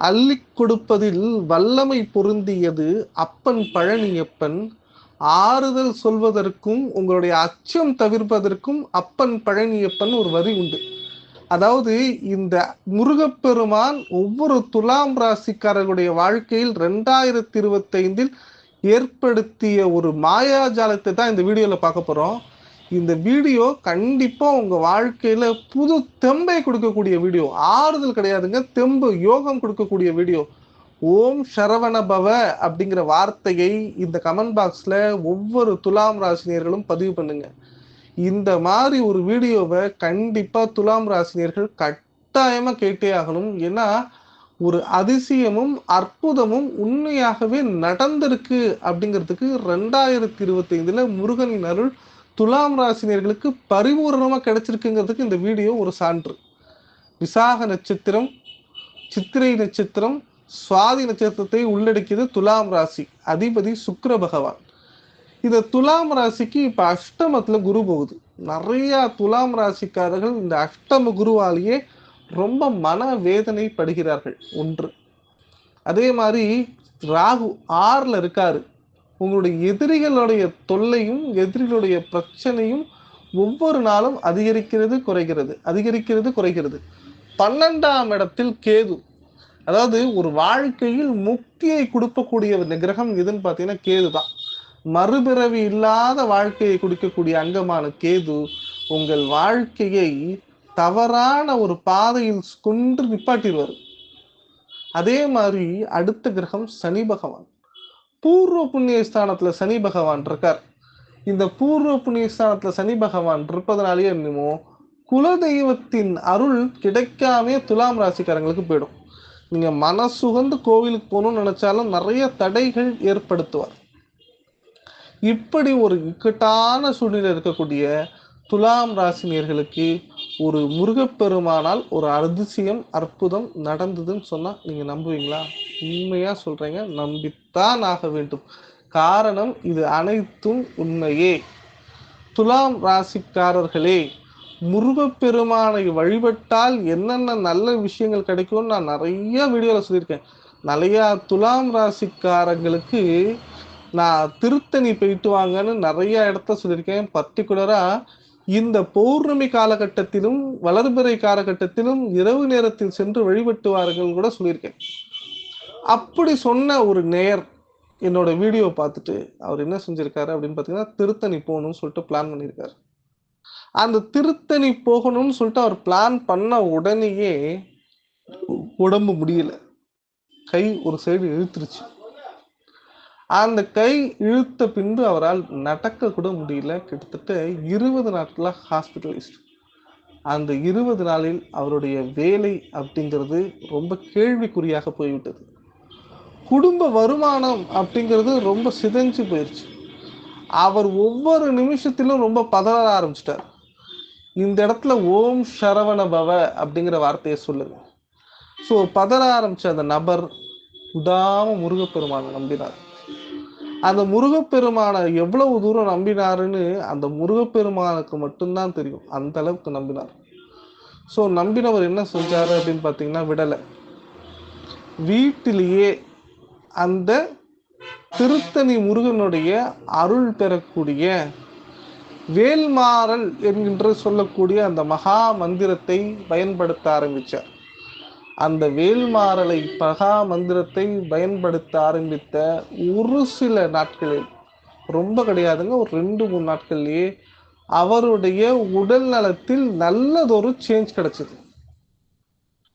அள்ளி கொடுப்பதில் வல்லமை பொருந்தியது அப்பன் பழனியப்பன். ஆறுதல் சொல்வதற்கும் உங்களுடைய அச்சம் தவிர்ப்பதற்கும் அப்பன் பழனியப்பன் ஒரு வரி உண்டு. அதாவது இந்த முருகப்பெருமான் ஒவ்வொரு துலாம் ராசிக்காரர்களுடைய வாழ்க்கையில் ரெண்டாயிரத்தி இருபத்தைந்தில் ஏற்படுத்திய ஒரு மாயாஜாலத்தை தான் இந்த வீடியோவில் பார்க்க போகிறோம் இந்த வீடியோ கண்டிப்பா உங்க வாழ்க்கையில புது தெம்பை கொடுக்கக்கூடிய வீடியோ. ஆறுதல் கிடையாதுங்க தெம்பு யோகம் கொடுக்கக்கூடிய வீடியோ. ஓம் சரவண பவ அப்படிங்கிற வார்த்தையை இந்த கமெண்ட் பாக்ஸ்ல ஒவ்வொரு துலாம் ராசினியர்களும் பதிவு பண்ணுங்க. இந்த மாதிரி ஒரு வீடியோவை கண்டிப்பா துலாம் ராசினியர்கள் கட்டாயமா கேட்டே ஆகணும். ஏன்னா ஒரு அதிசயமும் அற்புதமும் உண்மையாகவே நடந்திருக்கு அப்படிங்கிறதுக்கு ரெண்டாயிரத்தி இருபத்தி ஐந்துல முருகனின் அருள் துலாம் ராசினியர்களுக்கு பரிபூரணமாக கிடைச்சிருக்குங்கிறதுக்கு இந்த வீடியோ ஒரு சான்று. விசாக நட்சத்திரம் சித்திரை நட்சத்திரம் சுவாதி நட்சத்திரத்தை உள்ளடக்கியது துலாம் ராசி அதிபதி சுக்கர பகவான். இந்த துலாம் ராசிக்கு இப்போ அஷ்டமத்தில் குரு போகுது. நிறையா துலாம் ராசிக்காரர்கள் இந்த அஷ்டம குருவாலேயே ரொம்ப மன வேதனைப்படுகிறார்கள் ஒன்று. அதே மாதிரி ராகு ஆறில் இருக்காரு. உங்களுடைய எதிரிகளுடைய தொல்லையும் எதிரிகளுடைய பிரச்சனையும் ஒவ்வொரு நாளும் அதிகரிக்கிறது குறைகிறது. அதிகரிக்கிறது குறைகிறது. பன்னெண்டாம் இடத்தில் கேது. அதாவது ஒரு வாழ்க்கையில் முக்தியை கொடுக்கக்கூடிய இந்த கிரகம் எதுன்னு பார்த்தீங்கன்னா கேது தான். மறுபிறவி இல்லாத வாழ்க்கையை கொடுக்கக்கூடிய அங்கமான கேது உங்கள் வாழ்க்கையை தவறான ஒரு பாதையில் கொண்டு நிப்பாட்டிடுவார். அதே மாதிரி அடுத்த கிரகம் சனி பகவான். பூர்வ புண்ணிய ஸ்தானத்துல சனி பகவான் இருக்கார். இந்த பூர்வ புண்ணிய ஸ்தானத்துல சனி பகவான் இருப்பதனாலேயே என்னமோ குலதெய்வத்தின் அருள் கிடைக்காமே துலாம் ராசிக்காரங்களுக்கு போயிடும். நீங்க மனசுகந்து கோவிலுக்கு போகணும்னு நினைச்சாலும் நிறைய தடைகள் ஏற்படுத்துவார். இப்படி ஒரு இக்கட்டான சூழ்நிலை இருக்கக்கூடிய துலாம் ராசினியர்களுக்கு ஒரு முருகப்பெருமானால் ஒரு அதிசயம் அற்புதம் நடந்ததுன்னு சொன்னா நீங்க நம்புவீங்களா? உண்மையா சொல்றீங்க நம்பித்தான் ஆக வேண்டும். காரணம் இது அனைத்தும் உண்மையே. துலாம் ராசிக்காரர்களே முருகப்பெருமானை வழிபட்டால் என்னென்ன நல்ல விஷயங்கள் கிடைக்கும்னு நான் நிறைய வீடியோவில் சொல்லியிருக்கேன். நிறைய துலாம் ராசிக்காரங்களுக்கு நான் திருத்தணி போயிட்டு வாங்கன்னு நிறைய இடத்த சொல்லியிருக்கேன். பர்டிகுலராக இந்த பௌர்ணமி காலகட்டத்திலும் வளர்பிறை காலகட்டத்திலும் இரவு நேரத்தில் சென்று வழிபட்டுவார்கள் கூட சொல்லியிருக்கேன். அப்படி சொன்ன ஒரு நேர் என்னோட வீடியோ பார்த்துட்டு அவர் என்ன செஞ்சிருக்காரு அப்படின்னு பார்த்தீங்கன்னா திருத்தணி போகணும்னு சொல்லிட்டு பிளான் பண்ணியிருக்காரு. அந்த திருத்தணி போகணும்னு சொல்லிட்டு அவர் பிளான் பண்ண உடனேயே உடம்பு முடியல. கை ஒரு சைடு இழுத்துருச்சு. அந்த கை இழுத்த பின்பு அவரால் நடக்க கூட முடியல. கிட்டத்தட்ட இருபது நாட்களாக ஹாஸ்பிட்டலைஸ்ட் அந்த இருபது நாளில் அவருடைய வேலை அப்படிங்கிறது ரொம்ப கேள்விக்குறியாக போய்விட்டது. குடும்ப வருமானம் அப்படிங்கிறது ரொம்ப சிதைஞ்சு போயிடுச்சு அவர் ஒவ்வொரு நிமிஷத்திலும் ரொம்ப பதற ஆரம்பிச்சிட்டார். இந்த இடத்துல ஓம் சரவண பவ அப்படிங்கிற வார்த்தையை சொல்லுங்க. ஸோ பதற ஆரம்பிச்ச அந்த நபர் விடாம முருகப்பெருமானை நம்பினார். அந்த முருகப்பெருமானை எவ்வளவு தூரம் நம்பினாருன்னு அந்த முருகப்பெருமானுக்கு மட்டும்தான் தெரியும். அந்த அளவுக்கு நம்பினார். ஸோ நம்பினவர் என்ன செஞ்சாரு அப்படின்னு பார்த்தீங்கன்னா விடலை. வீட்டிலேயே அந்த திருத்தணி முருகனுடைய அருள் பெறக்கூடிய வேல்மாறல் என்கின்ற சொல்லக்கூடிய அந்த மகா மந்திரத்தை பயன்படுத்த ஆரம்பித்தார் அந்த வேல்மாறலை மகா மந்திரத்தை பயன்படுத்த ஆரம்பித்த ஒரு சில நாட்களில் ரொம்ப கிடையாதுங்க ஒரு ரெண்டு மூணு நாட்கள்லேயே அவருடைய உடல் நலத்தில் நல்லதொரு சேஞ்ச் கிடச்சிது.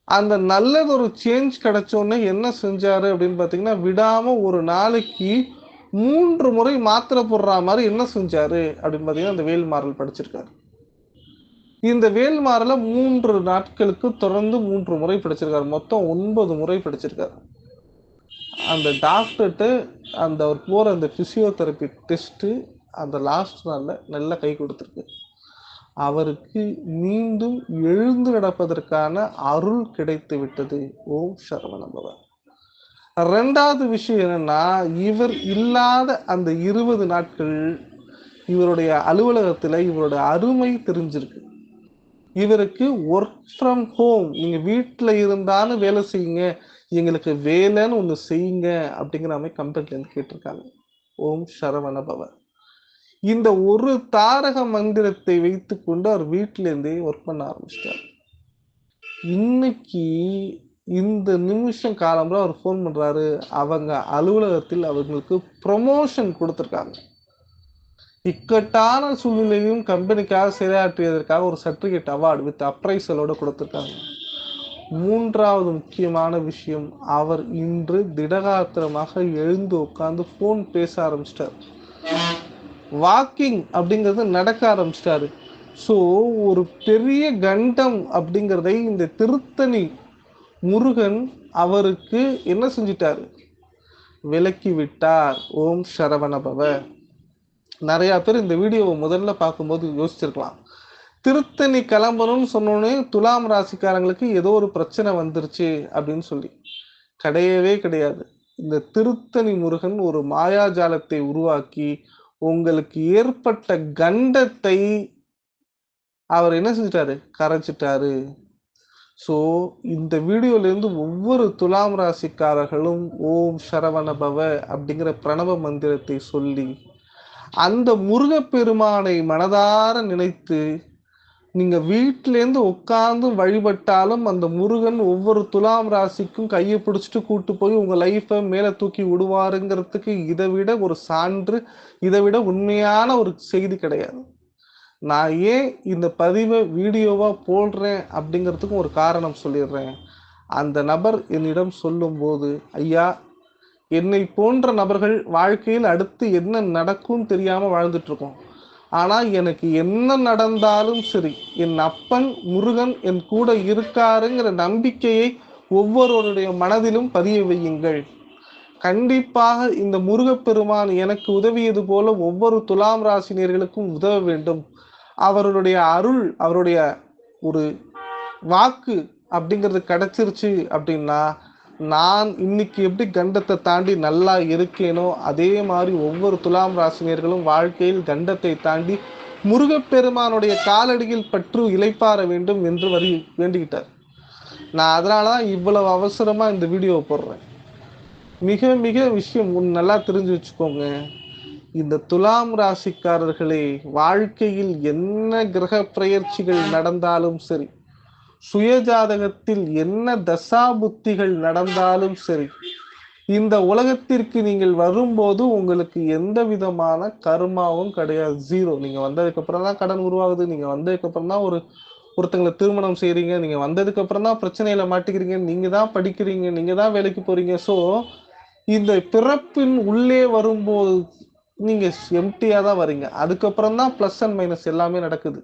அந்த நல்லது ஒரு சேஞ்ச் கிடைச்சோன்னே என்ன செஞ்சாரு அப்படின்னு பார்த்தீங்கன்னா விடாம ஒரு நாளைக்கு மூன்று முறை மாத்திரை போடுற மாதிரி என்ன செஞ்சாரு அப்படின்னு பார்த்தீங்கன்னா அந்த வேல்மாறல் படிச்சிருக்காரு. இந்த வேல்மாறல மூன்று நாட்களுக்கு தொடர்ந்து மூன்று முறை படிச்சிருக்காரு. மொத்தம் ஒன்பது முறை படிச்சிருக்காரு. அந்த டாக்டர்கிட்ட அந்த அவர் போகிற அந்த ஃபிசியோதெரப்பி டெஸ்ட்டு அந்த லாஸ்ட் நாளில் நல்லா கை கொடுத்துருக்கு. அவருக்கு மீண்டும் எழுந்து நடப்பதற்கான அருள் கிடைத்து விட்டது. ஓம் சரவணபவன் ரெண்டாவது விஷயம் என்னன்னா இவர் இல்லாத அந்த இருபது நாட்கள் இவருடைய அலுவலகத்தில் இவருடைய அருமை தெரிஞ்சிருக்கு. இவருக்கு ஒர்க் ஃப்ரம் ஹோம் நீங்கள் வீட்டில் இருந்தாலும் வேலை செய்யுங்க எங்களுக்கு வேலைன்னு ஒன்று செய்யுங்க அப்படிங்கிற மாதிரி கம்பெனிலேருந்து கேட்டிருக்காங்க. ஓம் சரவண இந்த ஒரு தாரக மந்திரத்தை வைத்துக்கொண்டு அவர் வீட்டிலேருந்தே ஒர்க் பண்ண ஆரம்பிச்சிட்டார். இன்னைக்கு இந்த நிமிஷம் காலம்புற அவர் ஃபோன் பண்ணுறாரு அவங்க அலுவலகத்தில் அவங்களுக்கு ப்ரொமோஷன் கொடுத்துருக்காங்க. இக்கட்டான சூழ்நிலையும் கம்பெனிக்காக செயலாற்றியதற்காக ஒரு சர்டிஃபிகேட் அவார்டு வித் அப்ரைசலோடு கொடுத்துருக்காங்க. மூன்றாவது முக்கியமான விஷயம் அவர் இன்று திடகாத்திரமாக எழுந்து உட்காந்து ஃபோன் பேச ஆரம்பிச்சிட்டார். வாக்கிங் அப்படிங்கிறது நடக்க ஆரம்பிச்சிட்டாரு. ஸோ ஒரு பெரிய கண்டம் அப்படிங்கிறதை இந்த திருத்தணி முருகன் அவருக்கு என்ன செஞ்சிட்டார்? விலக்கி விட்டார். ஓம் சரவணபவ. நிறைய பேர் இந்த வீடியோவை முதல்ல பார்க்கும்போது யோசிச்சிருக்கலாம். திருத்தணி கிளம்பணும்னு சொன்னோன்னே துலாம் ராசிக்காரங்களுக்கு ஏதோ ஒரு பிரச்சனை வந்துருச்சு அப்படின்னு சொல்லி. கிடையவே கிடையாது. இந்த திருத்தணி முருகன் ஒரு மாயாஜாலத்தை உருவாக்கி உங்களுக்கு ஏற்பட்ட கண்டத்தை அவர் என்ன செஞ்சிட்டாரு? கரைச்சிட்டாரு. ஸோ இந்த வீடியோலேருந்து ஒவ்வொரு துலாம் ராசிக்காரர்களும் ஓம் சரவணபவ அப்படிங்கிற பிரணவ மந்திரத்தை சொல்லி அந்த முருகப்பெருமானை மனதார நினைத்து நீங்க வீட்டிலேருந்து உட்கார்ந்து வழிபட்டாலும் அந்த முருகன் ஒவ்வொரு துலாம் ராசிக்கும் கையை பிடிச்சிட்டு கூட்டு போய் உங்க லைஃப்பை மேலே தூக்கி விடுவாருங்கிறதுக்கு இதை விட ஒரு சான்று இதை விட உண்மையான ஒரு செய்தி கிடையாது. நான் ஏன் இந்த பதிவை வீடியோவா போடுறேன் அப்படிங்கிறதுக்கும் ஒரு காரணம் சொல்லிடுறேன். அந்த நபர் என்னிடம் சொல்லும்போது ஐயா என்னை போன்ற நபர்கள் வாழ்க்கையில் அடுத்து என்ன நடக்கும் தெரியாம வாழ்ந்துட்டு இருக்கோம். ஆனால் எனக்கு என்ன நடந்தாலும் சரி என் அப்பன் முருகன் என் கூட இருக்காருங்கிற நம்பிக்கையை ஒவ்வொருவருடைய மனதிலும் பதிய வையுங்கள். கண்டிப்பாக இந்த முருகப்பெருமான் எனக்கு உதவியது போல ஒவ்வொரு துலாம் ராசினியர்களுக்கும் உதவ வேண்டும். அவருடைய அருள் அவருடைய ஒரு வாக்கு அப்படிங்கிறது கிடைச்சிருச்சு அப்படின்னா நான் இன்னைக்கு எப்படி கண்டத்தை தாண்டி நல்லா இருக்கேனோ அதே மாதிரி ஒவ்வொரு துலாம் ராசினியர்களும் வாழ்க்கையில் கண்டத்தை தாண்டி முருகப்பெருமானுடைய காலடியில் பற்று இலைப்பாற வேண்டும் என்று வரி வேண்டிக்கிட்டார். நான் அதனால தான் இவ்வளவு அவசரமாக இந்த வீடியோவை போடுறேன். மிக மிக விஷயம் உன் நல்லா தெரிஞ்சு வச்சுக்கோங்க. இந்த துலாம் ராசிக்காரர்களே வாழ்க்கையில் என்ன கிரக பிரயற்சிகள் நடந்தாலும் சரி சுயஜாதகத்தில் என்ன தசா புத்திகள் நடந்தாலும் சரி இந்த உலகத்திற்கு நீங்கள் வரும்போது உங்களுக்கு எந்த விதமான கர்மாவும் கிடையாது. ஜீரோ நீங்க வந்ததுக்கு அப்புறம் தான் கடன் உருவாகுது. நீங்க வந்ததுக்கு அப்புறம் தான் ஒரு ஒருத்தங்களை திருமணம் செய்றீங்க. நீங்க வந்ததுக்கு அப்புறம் தான் பிரச்சனையில மாட்டிக்கிறீங்க. நீங்க தான் படிக்கிறீங்க. நீங்க தான் வேலைக்கு போறீங்க. ஸோ இந்த பிறப்பின் உள்ளே வரும்போது நீங்க எம்டியா தான் வரீங்க அதுக்கப்புறம் தான் பிளஸ் அண்ட் மைனஸ் எல்லாமே நடக்குது.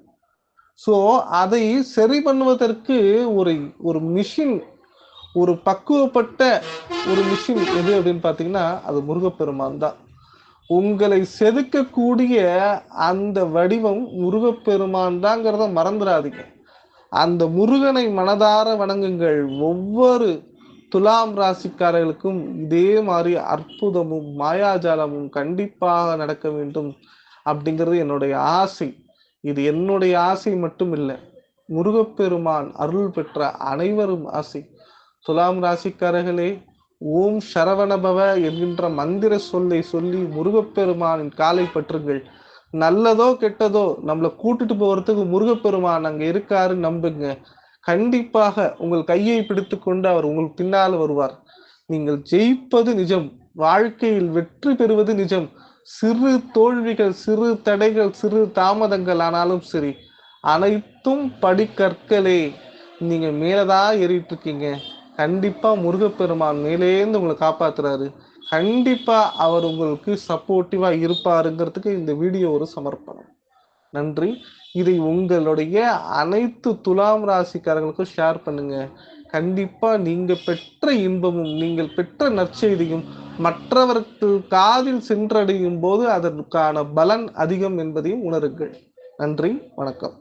ஸோ அதை சரி பண்ணுவதற்கு ஒரு ஒரு மிஷின் ஒரு பக்குவப்பட்ட ஒரு மிஷின் எது அப்படின்னு பார்த்தீங்கன்னா அது முருகப்பெருமான் தான். உங்களை செதுக்கக்கூடிய அந்த வடிவம் முருகப்பெருமான் தாங்கிறத மறந்துடாதீங்க. அந்த முருகனை மனதார வணங்குங்கள். ஒவ்வொரு துலாம் ராசிக்காரர்களுக்கும் இதே மாதிரி அற்புதமும் மாயாஜாலமும் கண்டிப்பாக நடக்க வேண்டும் அப்படிங்கிறது என்னுடைய ஆசை. இது என்னுடைய ஆசை மட்டும் இல்லை. முருகப்பெருமான் அருள் பெற்ற அனைவரும் ஆசை. துலாம் ராசிக்காரர்களே ஓம் சரவணபவ என்கின்ற மந்திர சொல்லை சொல்லி முருகப்பெருமானின் காலை பற்றுங்கள். நல்லதோ கெட்டதோ நம்மளை கூட்டிட்டு போகிறதுக்கு முருகப்பெருமான் அங்கே இருக்காரு நம்புங்க. கண்டிப்பாக உங்கள் கையை பிடித்து கொண்டு அவர் உங்கள் பின்னால் வருவார். நீங்கள் ஜெயிப்பது நிஜம். வாழ்க்கையில் வெற்றி பெறுவது நிஜம். சிறு தோல்விகள் சிறு தடைகள் சிறு தாமதங்கள் ஆனாலும் சரி அனைத்தும் படிக்கற்களே. நீங்கள் மேலே தான் ஏறிட்டு இருக்கீங்க கண்டிப்பாக முருகப்பெருமான் மேலேந்து உங்களை காப்பாற்றுறாரு கண்டிப்பாக அவர் உங்களுக்கு சப்போர்ட்டிவாக இருப்பாருங்கிறதுக்கு இந்த வீடியோ ஒரு சமர்ப்பணம். நன்றி. இதை உங்களுடைய அனைத்து துலாம் ராசிக்காரங்களுக்கும் ஷேர் பண்ணுங்கள் கண்டிப்பா நீங்க பெற்ற இன்பமும் நீங்கள் பெற்ற நற்செய்தியும் மற்றவருக்கு காதில் சென்றடையும் போது அதற்கான பலன் அதிகம் என்பதையும் உணருங்கள். நன்றி வணக்கம்.